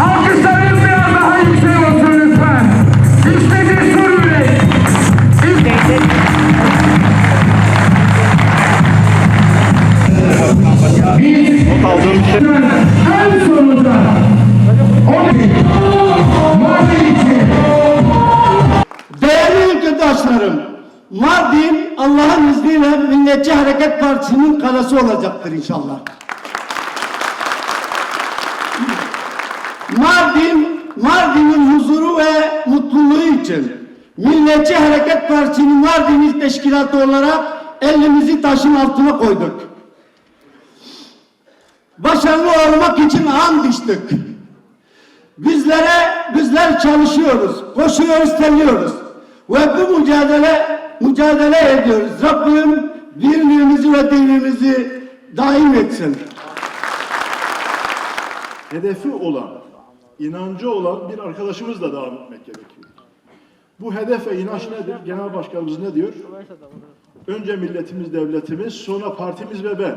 Alkışlarınız biraz daha yüksek olsun lütfen. İşte cesur yürek. İşte en sonunda Değerli ülkadaşlarım, Mardin Allah'ın izniyle Milliyetçi Hareket Partisi'nin kalesi olacaktır inşallah. Mardin, Mardin'in huzuru ve mutluluğu için Milliyetçi Hareket Partisi'nin Mardin İl Teşkilatı olarak elimizi taşın altına koyduk. Başarılı olmak için and içtik. Bizlere, bizler çalışıyoruz, koşuyoruz, terliyoruz. Ve bu mücadele, mücadele ediyoruz. Rabbim birliğimizi ve dinimizi daim etsin. hedefi olan, inancı olan bir arkadaşımızla devam etmek gerekiyor. Bu hedef ve inanç nedir? Genel Başkanımız ne diyor? Önce milletimiz, devletimiz, sonra partimiz ve ben.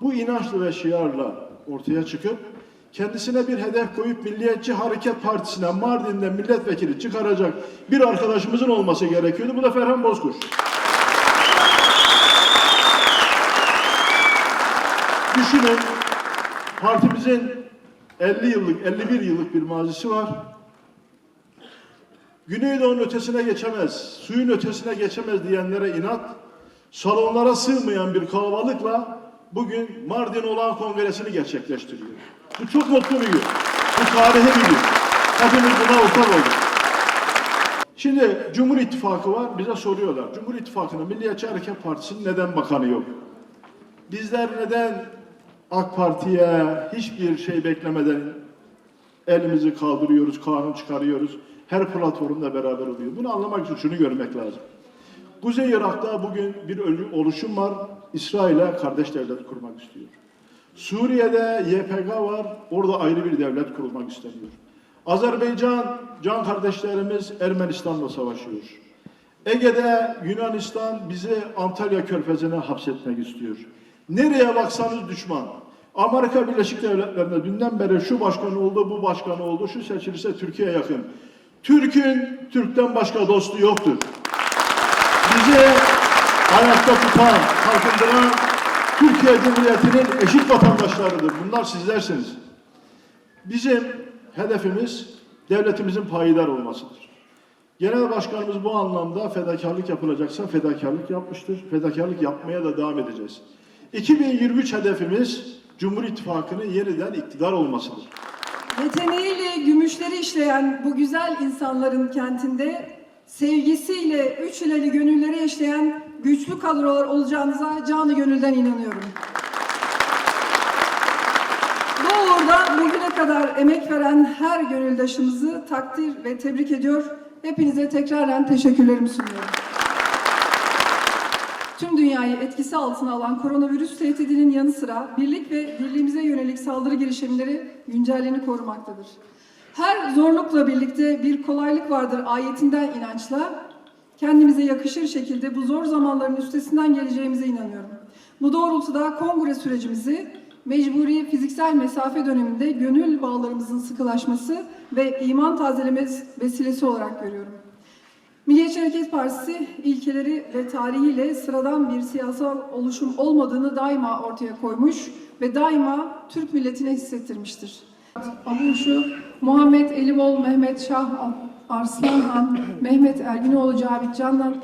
Bu inançlı ve şiarla ortaya çıkıp kendisine bir hedef koyup Milliyetçi Hareket Partisi'ne Mardin'de milletvekili çıkaracak bir arkadaşımızın olması gerekiyordu. Bu da Ferhan Bozkuş. Düşünün, partimizin 50 yıllık, 51 yıllık bir mazisi var. Güneydoğu'nun ötesine geçemez, suyun ötesine geçemez diyenlere inat, salonlara sığmayan bir kalabalıkla bugün Mardin olan kongresini gerçekleştiriyor. Bu çok mutlu bir gün. Bu tarihi bir gün. Hepimiz buna ortak olduk. Şimdi Cumhur İttifakı var, bize soruyorlar. Cumhur İttifakı'nda Milliyetçi Hareket Partisi'nin neden bakanı yok? Bizler neden AK Parti'ye hiçbir şey beklemeden elimizi kaldırıyoruz, kanun çıkarıyoruz. Her platformda beraber oluyor. Bunu anlamak için şunu görmek lazım. Kuzey Irak'ta bugün bir oluşum var. İsrail'e kardeş devlet kurmak istiyor. Suriye'de YPG var. Orada ayrı bir devlet kurulmak isteniyor. Azerbaycan, can kardeşlerimiz Ermenistan'la savaşıyor. Ege'de Yunanistan bizi Antalya Körfezi'ne hapsetmek istiyor. Nereye baksanız düşman. Amerika Birleşik Devletleri'nde dünden beri şu başkan oldu, bu başkan oldu, şu seçilirse Türkiye yakın. Türk'ün Türk'ten başka dostu yoktur. Bizi ayakta tutan, kalkındıran Türkiye Cumhuriyeti'nin eşit vatandaşlarıdır. Bunlar sizlersiniz. Bizim hedefimiz devletimizin payidar olmasıdır. Genel Başkanımız bu anlamda fedakarlık yapılacaksa fedakarlık yapmıştır. Fedakarlık yapmaya da devam edeceğiz. 2023 hedefimiz Cumhur İttifakı'nın yeniden iktidar olmasıdır. Yeteneğiyle gümüşleri işleyen bu güzel insanların kentinde sevgisiyle üç ileli gönülleri eşleyen güçlü kadrolar olacağınıza canı gönülden inanıyorum. Bu uğurda bugüne kadar emek veren her gönüldaşımızı takdir ve tebrik ediyor. Hepinize tekrardan teşekkürlerimi sunuyorum. Tüm dünyayı etkisi altına alan koronavirüs tehdidinin yanı sıra birlik ve birliğimize yönelik saldırı girişimleri güncelliğini korumaktadır. Her zorlukla birlikte bir kolaylık vardır ayetinden inançla kendimize yakışır şekilde bu zor zamanların üstesinden geleceğimize inanıyorum. Bu doğrultuda kongre sürecimizi mecburi fiziksel mesafe döneminde gönül bağlarımızın sıkılaşması ve iman tazelemesi vesilesi olarak görüyorum. Milliyetçi Hareket Partisi ilkeleri ve tarihiyle sıradan bir siyasal oluşum olmadığını daima ortaya koymuş ve daima Türk milletine hissettirmiştir. Abuşu, Muhammed Elibol, Mehmet Şah Arslan Han, Mehmet Erginoğlu, Cavit Candan,